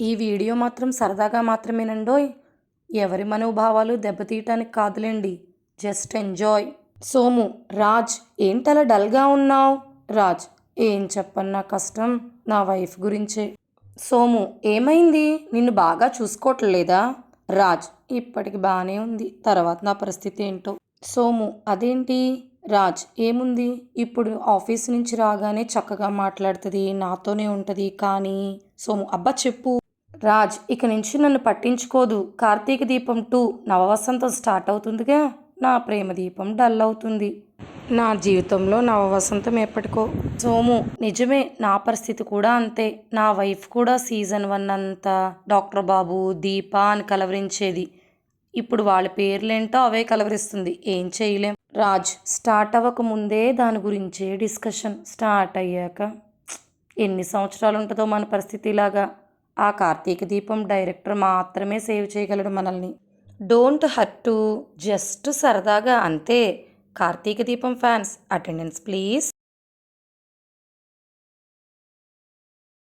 ఈ వీడియో మాత్రం సరదాగా మాత్రమేనండోయ్ ఎవరి మనోభావాలు దెబ్బతీయటానికి కాదులేండి. Just enjoy. సోము రాజ్ ఏంటలా డల్గా ఉన్నావు? రాజ్ ఏం చెప్పన్నా కష్టం? నా వైఫ్ గురించే. సోము ఏమైంది? నిన్ను బాగా చూసుకోవట్లేదా? రాజ్ ఇప్పటికి బాగానే ఉంది. తర్వాత నా పరిస్థితి ఏంటో. సోము అదేంటి? రాజ్ ఏముంది? ఇప్పుడు ఆఫీస్ నుంచి రాగానే చక్కగా మాట్లాడుతుంది నాతోనే ఉంటుంది కానీ. సోము అబ్బా చెప్పు. రాజ్ ఇక నుంచి నన్ను పట్టించుకోదు. కార్తీక దీపం టూ నవవసంతం స్టార్ట్ అవుతుందిగా. నా ప్రేమ దీపం డల్ అవుతుంది. నా జీవితంలో నవవసంతం ఎప్పటికో. సోము నిజమే నా పరిస్థితి కూడా అంతే. నా వైఫ్ కూడా సీజన్ వన్ అంతా డాక్టర్ బాబు దీప అని కలవరించేది. ఇప్పుడు వాళ్ళ పేర్లేంటో అవే కలవరిస్తుంది. ఏం చేయలేం. రాజ్ స్టార్ట్ అవ్వక ముందే దాని గురించే డిస్కషన్ స్టార్ట్ అయ్యాక. ఎన్ని సంవత్సరాలు ఉంటుందో మన పరిస్థితి ఇలాగా. ఆ కార్తీక దీపం డైరెక్టర్ మాత్రమే సేవ్ చేయగలడు మనల్ని. డోంట్ హర్ట్ జస్ట్ సరదాగా అంతే. కార్తీక దీపం ఫ్యాన్స్ అటెండెన్స్ ప్లీజ్.